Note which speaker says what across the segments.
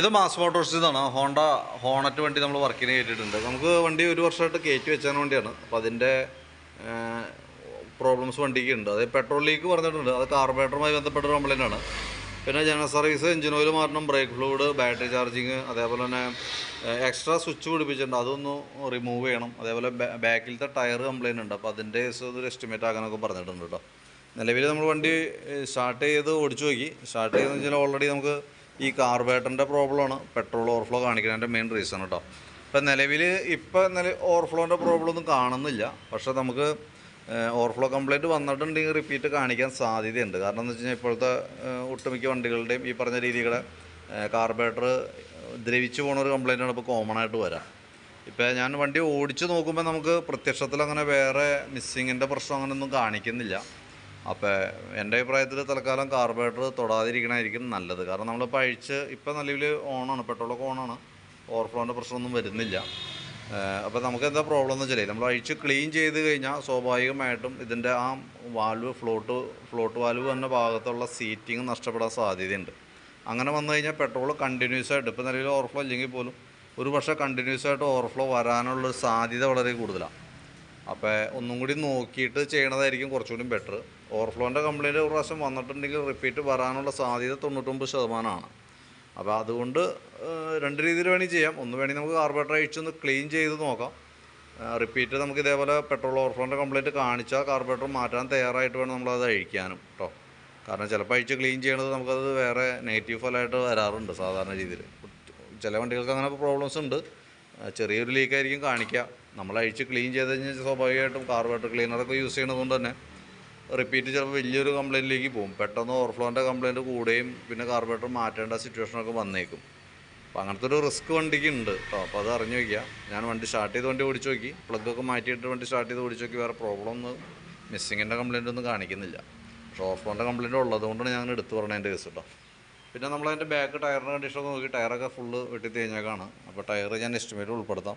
Speaker 1: ഇത് മാസ് മോട്ടോഴ്സിൽ നിന്നാണ് Honda Hornet വണ്ടി നമ്മൾ വർക്കിന് കയറ്റിയിട്ടുണ്ട് നമുക്ക് വണ്ടി ഒരു വർഷമായിട്ട് കയറ്റി വെച്ചാൻ വേണ്ടിയാണ്. അപ്പോൾ അതിന്റെ പ്രോബ്ലംസ് വണ്ടിക്ക് ഉണ്ട്. അത് പെട്രോൾ ലീക്ക് പറഞ്ഞിട്ടുണ്ട്. അത് കാർബറേറ്ററുമായി ബന്ധപ്പെട്ട കംപ്ലൈന്റ് ആണ്. പിന്നെ ജനറൽ സർവീസ് എഞ്ചിൻ ഓയിൽ മാറണം ബ്രേക്ക് ഫ്ലൂഡ് ബാറ്ററി ചാർജിങ് അതേപോലെ തന്നെ എക്സ്ട്രാ സ്വിച്ച് പിടിപ്പിച്ചിട്ടുണ്ട്. അതൊന്ന് റിമൂവ് ചെയ്യണം. അതേപോലെ ബാക്കിലത്തെ ടയർ കംപ്ലൈന്റ് ഉണ്ട്. അപ്പോൾ അതിന്റെ ഒരു എസ്റ്റിമേറ്റ് ആകാനൊക്കെ പറഞ്ഞിട്ടുണ്ട് കേട്ടോ നിലവിൽ നമ്മൾ വണ്ടി സ്റ്റാർട്ട് ചെയ്ത് ഓടിച്ചു നോക്കി. സ്റ്റാർട്ട് ചെയ്തെന്ന് വെച്ചാൽ ഓൾറെഡി നമുക്ക് ഈ കാർബേറ്ററിന്റെ പ്രോബ്ലമാണ്. പെട്രോൾ ഓവർഫ്ലോ കാണിക്കുന്നതിന്റെ മെയിൻ റീസൺ കേട്ടോ ഇപ്പം നിലവിൽ ഇപ്പം നില ഓവർഫ്ലോന്റെ പ്രോബ്ലം ഒന്നും കാണുന്നില്ല. പക്ഷെ നമുക്ക് ഓവർഫ്ലോ കംപ്ലൈന്റ് വന്നിട്ടുണ്ടെങ്കിൽ റിപ്പീറ്റ് കാണിക്കാൻ സാധ്യതയുണ്ട്. കാരണം എന്ന് വെച്ച് കഴിഞ്ഞാൽ ഇപ്പോഴത്തെ ഒട്ടുമിക്ക വണ്ടികളുടെയും ഈ പറഞ്ഞ രീതിയുടെ കാർബേറ്റർ ദ്രവിച്ചു പോകുന്ന ഒരു കംപ്ലൈന്റാണ് ഇപ്പോൾ കോമൺ ആയിട്ട് വരാം. ഇപ്പോൾ ഞാൻ വണ്ടി ഓടിച്ച് നോക്കുമ്പോൾ നമുക്ക് പ്രത്യക്ഷത്തിൽ അങ്ങനെ വേറെ മിസ്സിങ്ങിന്റെ പ്രശ്നം അങ്ങനെയൊന്നും കാണിക്കുന്നില്ല. അപ്പോൾ എന്റെ അഭിപ്രായത്തിൽ തൽക്കാലം കാർബറേറ്റർ തൊടാതിരിക്കണമായിരിക്കും നല്ലത്. കാരണം നമ്മളിപ്പോൾ അഴിച്ച് ഇപ്പം നിലവിൽ ഓണാണ് പെട്രോളൊക്കെ ഓണാണ്. ഓവർഫ്ലോന്റെ പ്രശ്നമൊന്നും വരുന്നില്ല. അപ്പോൾ നമുക്ക് എന്താ പ്രോബ്ലം എന്ന് വെച്ചാൽ നമ്മൾ അഴിച്ച് ക്ലീൻ ചെയ്ത് കഴിഞ്ഞാൽ സ്വാഭാവികമായിട്ടും ഇതിന്റെ ആ വാൽവ് ഫ്ലോട്ട് ഫ്ലോട്ട് വാൽവ് എന്ന ഭാഗത്തുള്ള സീറ്റിംഗ് നഷ്ടപ്പെടാൻ സാധ്യതയുണ്ട്. അങ്ങനെ വന്നു കഴിഞ്ഞാൽ പെട്രോൾ കണ്ടിന്യൂസ് ആയിട്ട് ഇപ്പോൾ നിലവിൽ ഓവർഫ്ലോ ഇല്ലെങ്കിൽ പോലും ഒരു പക്ഷേ കണ്ടിന്യൂസ് ആയിട്ട് ഓവർഫ്ലോ വരാനുള്ളൊരു സാധ്യത വളരെ കൂടുതലാണ്. അപ്പോൾ ഒന്നും കൂടി നോക്കിയിട്ട് ചെയ്യണതായിരിക്കും കുറച്ചുകൂടി ബെറ്റർ ഓവർഫ്ലോന്റെ കംപ്ലയിന്റ് ഒരു പ്രാവശ്യം വന്നിട്ടുണ്ടെങ്കിൽ റിപ്പീറ്റ് വരാനുള്ള സാധ്യത തൊണ്ണൂറ്റൊമ്പത് ശതമാനമാണ്. അപ്പോൾ അതുകൊണ്ട് രണ്ട് രീതിയിൽ വേണമെങ്കിൽ ചെയ്യാം. ഒന്ന് വേണമെങ്കിൽ നമുക്ക് കാർബറേറ്റർ അഴിച്ചൊന്ന് ക്ലീൻ ചെയ്ത് നോക്കാം. റിപ്പീറ്റ് നമുക്ക് ഇതേപോലെ പെട്രോൾ ഓവർഫ്ലോന്റെ കംപ്ലയിന്റ് കാണിച്ചാൽ കാർബറേറ്റർ മാറ്റാൻ തയ്യാറായിട്ട് വേണം നമ്മളത് അഴിക്കാനും കേട്ടോ കാരണം ചിലപ്പോൾ അഴിച്ച് ക്ലീൻ ചെയ്യണത് നമുക്കത് വേറെ നെഗറ്റീവ് ഫലമായിട്ട് വരാറുണ്ട് സാധാരണ രീതിയിൽ. ചില വണ്ടികൾക്ക് അങ്ങനെ പ്രോബ്ലംസ് ഉണ്ട്. ചെറിയൊരു ലീക്കായിരിക്കും കാണിക്കുക. നമ്മൾ അഴിച്ച് ക്ലീൻ ചെയ്ത് കഴിഞ്ഞാൽ സ്വാഭാവികമായിട്ടും കാർബറേറ്റർ ക്ലീനറൊക്കെ യൂസ് ചെയ്യണതുകൊണ്ട് തന്നെ റിപ്പീറ്റ് ചിലപ്പോൾ വലിയൊരു കംപ്ലയിന്റിലേക്ക് പോകും. പെട്ടെന്ന് ഓവർഫ്ലോന്റെ കംപ്ലയിന്റ് കൂടുകയും പിന്നെ കാർബറേറ്റർ മാറ്റേണ്ട സിറ്റുവേഷനൊക്കെ വന്നേക്കും. അപ്പോൾ അങ്ങനത്തെ ഒരു റിസ്ക് വണ്ടിക്ക് ഉണ്ട് കേട്ടോ അപ്പോൾ അത് അറിഞ്ഞു വയ്ക്കുക ഞാൻ വണ്ടി സ്റ്റാർട്ട് ചെയ്ത് വണ്ടി ഓടിച്ച് നോക്കി. പ്ലഗൊക്കെ മാറ്റിയിട്ട് വണ്ടി സ്റ്റാർട്ട് ചെയ്ത് ഓടിച്ച് നോക്കി. വേറെ പ്രോബ്ലം ഒന്നും മിസ്സിങ്ങിന്റെ കംപ്ലയിന്റ് ഒന്നും കാണിക്കുന്നില്ല. പക്ഷേ ഓവർഫ്ലോന്റെ കംപ്ലയിന്റ് ഉള്ളതുകൊണ്ടാണ് ഞാൻ എടുത്തു പറഞ്ഞതിന്റെ കേസ് കേട്ടോ പിന്നെ നമ്മളതിന്റെ ബാക്ക് ടയറിന്റെ കണ്ടീഷനൊക്കെ നോക്കി. ടയറൊക്കെ ഫുള്ള് വെട്ടി തേഞ്ഞേക്കാണ്. അപ്പോൾ ടയർ ഞാൻ എസ്റ്റിമേറ്റ് ഉൾപ്പെടുത്താം.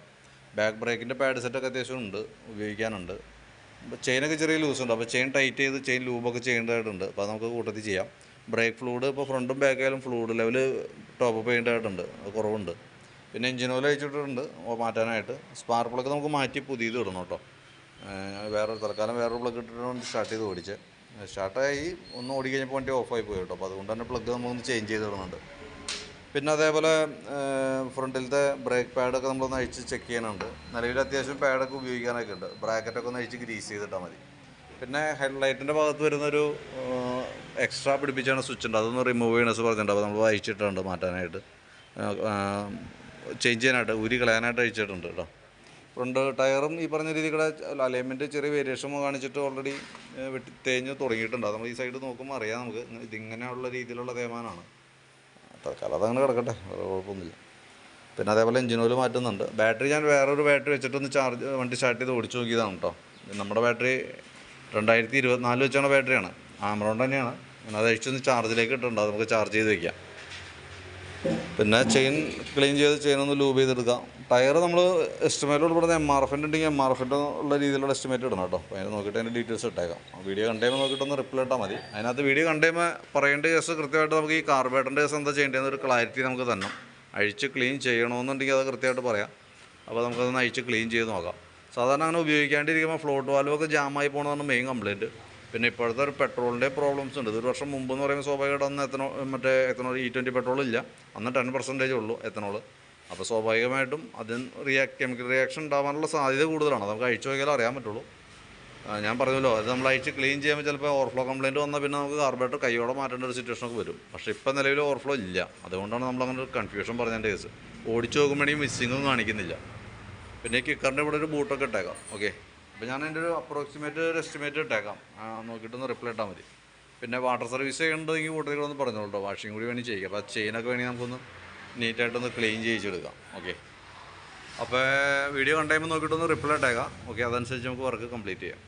Speaker 1: ബാക്ക് ബ്രേക്കിന്റെ പാഡ് സെറ്റൊക്കെ അത്യാവശ്യം ഉണ്ട് ഉപയോഗിക്കാനുണ്ട്. ചെയിനൊക്കെ ചെറിയ ലൂസ് ഉണ്ട്. അപ്പോൾ ചെയിൻ ടൈറ്റ് ചെയ്ത് ചെയിൻ ലൂബൊക്കെ ചെയ്യേണ്ടതായിട്ടുണ്ട്. അപ്പോൾ നമുക്ക് കൂട്ടത്തിൽ ചെയ്യാം. ബ്രേക്ക് ഫ്ലൂഡ് ഇപ്പോൾ ഫ്രണ്ടും ബാക്കായാലും ഫ്ലൂഡ് ലെവൽ ടോപ്പ് ചെയ്യേണ്ടതായിട്ടുണ്ട്. കുറവുണ്ട്. പിന്നെ എഞ്ചിൻ ഓയിൽ അയച്ചിട്ടുണ്ട് മാറ്റാനായിട്ട്. സ്പാർക്ക് പ്ലഗ് നമുക്ക് മാറ്റി പുതിയത് ഇടണം കേട്ടോ. വേറെ തൽക്കാലം വേറൊരു പ്ലഗ് ഇട്ടിട്ടാണ് സ്റ്റാർട്ട് ചെയ്ത് ഓടിച്ച്. സ്റ്റാർട്ടായി ഒന്ന് ഓടി കഴിഞ്ഞപ്പോൾ വണ്ടി ഓഫായി പോയി കേട്ടോ. അപ്പോൾ അതുകൊണ്ട് തന്നെ പ്ലഗ് നമ്മളൊന്ന് ചേഞ്ച് ചെയ്ത് ഇടുന്നുണ്ട്. പിന്നെ അതേപോലെ ഫ്രണ്ടിലത്തെ ബ്രേക്ക് പാഡൊക്കെ നമ്മളൊന്ന് അഴിച്ച് ചെക്ക് ചെയ്യാനുണ്ട്. നിലവിൽ അത്യാവശ്യം പാഡൊക്കെ ഉപയോഗിക്കാനൊക്കെ ഉണ്ട്. ബ്രാക്കറ്റൊക്കെ ഒന്ന് അഴിച്ച് ഗ്രീസ് ചെയ്തിട്ടാൽ മതി. പിന്നെ ഹെഡ്ലൈറ്റിന്റെ ഭാഗത്ത് വരുന്നൊരു എക്സ്ട്രാ പിടിപ്പിച്ചാണ് സ്വിച്ച് ഉണ്ട്. അതൊന്ന് റിമൂവ് ചെയ്യണമെന്ന് പറഞ്ഞിട്ടുണ്ട്. അപ്പോൾ നമ്മൾ അഴിച്ചിട്ടുണ്ട് മാറ്റാനായിട്ട്. ചേഞ്ച് ചെയ്യാനായിട്ട് ഉരി കളയാനായിട്ട് അഴിച്ചിട്ടുണ്ട് കേട്ടോ. ഫ്രണ്ട് ടയറും ഈ പറഞ്ഞ രീതിയുടെ അലൈൻമെന്റ് ചെറിയ വേരിയേഷൻ കാണിച്ചിട്ട് ഓൾറെഡി വെട്ടി തേഞ്ഞ് തുടങ്ങിയിട്ടുണ്ട്. നമ്മൾ ഈ സൈഡ് നോക്കുമ്പോൾ അറിയാം നമുക്ക്. ഇതിങ്ങനെയുള്ള രീതിയിലുള്ള തേമാനാണ് തൽക്കാലം അതങ്ങനെ കിടക്കട്ടെ വേറെ കുഴപ്പമൊന്നുമില്ല. പിന്നെ അതേപോലെ എഞ്ചിൻ ഓയിൽ മാറ്റുന്നുണ്ട്. ബാറ്ററി ഞാൻ വേറൊരു ബാറ്ററി വെച്ചിട്ടൊന്ന് ചാർജ് വണ്ടി സ്റ്റാർട്ട് ചെയ്ത് ഓടിച്ചു നോക്കിയതാണ് കേട്ടോ നമ്മുടെ ബാറ്ററി രണ്ടായിരത്തി ഇരുപത്തിനാല് വെച്ചാണ് ബാറ്ററിയാണ് ആമറോൺ തന്നെയാണ്. ഞാൻ അത് അഴിച്ചൊന്ന് ചാർജിലേക്ക് ഇട്ടിട്ടുണ്ട്. അത് നമുക്ക് ചാർജ് ചെയ്ത് വെക്കാം. പിന്നെ ചെയിൻ ക്ലീൻ ചെയ്ത് ചെയിൻ ഒന്ന് ലൂബ് ചെയ്തെടുക്കാം ടയർ നമ്മൾ എസ്റ്റിമേറ്റോട് പറഞ്ഞ എം ആർ എഫിന്റെ ഉണ്ടെങ്കിൽ എം ആർ എഫിന്റെ ഉള്ള രീതിയിലുള്ള എസ്റ്റിമേറ്റ് ഇടണം കേട്ടോ. അപ്പോൾ അതിന് നോക്കിയിട്ട് അതിന്റെ ഡീറ്റെയിൽസ് ഇട്ടേക്കാം. വീഡിയോ കണ്ടുമ്പോൾ നോക്കിയിട്ടൊന്ന് റിപ്ലൈ ഇട്ടാൽ മതി. അതിനകത്ത് വീഡിയോ കണ്ടുമ്പോൾ പറയേണ്ട കേസ് കൃത്യമായിട്ട് നമുക്ക് ഈ കാർബേറ്ററിന്റെ കേസ് എന്താ ചെയ്യേണ്ടതെന്ന് ഒരു ക്ലാരിറ്റി നമുക്ക് തന്നെ അഴിച്ച് ക്ലീൻ ചെയ്യണമെന്നുണ്ടെങ്കിൽ അത് കൃത്യമായിട്ട് പറയാം. അപ്പോൾ നമുക്കതൊന്ന് അഴിച്ച് ക്ലീൻ ചെയ്ത് നോക്കാം. സാധാരണ അങ്ങനെ ഉപയോഗിക്കാണ്ടിരിക്കുമ്പോൾ ഫ്ലോട്ട് വാൽവൊക്കെ ജാമായി പോകണമെന്നാണ് മെയിൻ കംപ്ലയിന്റ് പിന്നെ ഇപ്പോഴത്തെ ഒരു പെട്രോളിന്റെ പ്രോബ്ലംസ് ഉണ്ട്. ഇതൊരു വർഷം മുമ്പ് എന്ന് പറയുമ്പോൾ സ്വാഭാവികമായിട്ട് അന്ന് എത്തനോ മറ്റേ എത്തനോൾ ഇ ട്വന്റി പെട്രോൾ ഇല്ല. അന്ന് ടെൻ പെർസെന്റേജ് ഉള്ളൂ എത്തനോൾ. അപ്പോൾ സ്വാഭാവികമായിട്ടും അതിന് റിയാക്ട് കെമിക്കൽ റിയാക്ഷൻ ഉണ്ടാവാനുള്ള സാധ്യത കൂടുതലാണ്. നമുക്ക് അഴിച്ചു നോക്കിയാലേ അറിയാൻ പറ്റുള്ളൂ. ഞാൻ പറഞ്ഞല്ലോ അത് നമ്മൾ അഴിച്ച് ക്ലീൻ ചെയ്യുമ്പോൾ ചിലപ്പോൾ ഓവർഫ്ലോ കംപ്ലയിന്റ് വന്നാൽ പിന്നെ നമുക്ക് കാർബറേറ്റർ കൈയോടെ മാറ്റേണ്ട ഒരു സിറ്റുവേഷനൊക്കെ വരും. പക്ഷേ ഇപ്പം നിലവിൽ ഓവർഫ്ലോ ഇല്ല. അതുകൊണ്ടാണ് നമ്മൾ അങ്ങനെ ഒരു കൺഫ്യൂഷൻ പറഞ്ഞതിന്റെ കേസ് ഓടിച്ചു നോക്കുമ്പോഴേ മിസ്സിങ്ങും കാണിക്കുന്നില്ല. പിന്നെ കിക്കറിന്റെ ഇവിടെ ഒരു ബൂട്ടൊക്കെ ഇട്ടേക്കാം. ഓക്കെ അപ്പോൾ ഞാൻ എന്റെ ഒരു അപ്രോക്സിമേറ്റ് ഒരു എസ്റ്റിമേറ്റ് ഇട്ടേക്കാം. നോക്കിയിട്ടൊന്ന് റിപ്ലൈ ഇട്ടാൽ മതി. പിന്നെ വാട്ടർ സർവീസ് ചെയ്യേണ്ടതെങ്കിൽ കൂട്ടത്തിൽ ഒന്ന് പറഞ്ഞോളൂ വാഷിംഗ് കൂടി വേണമെങ്കിൽ ചെയ്യുക അപ്പോൾ ചെയിനൊക്കെ വേണമെങ്കിൽ നമുക്കൊന്ന് നീറ്റായിട്ടൊന്ന് ക്ലീൻ ചെയ്യിച്ചെടുക്കാം. ഓക്കെ അപ്പോൾ വീഡിയോ കണ്ടുമ്പോൾ നോക്കിയിട്ടൊന്ന് റിപ്ലൈ ഇട്ടേക്കാം. ഓക്കെ അതനുസരിച്ച് നമുക്ക് വർക്ക് കംപ്ലീറ്റ് ചെയ്യാം.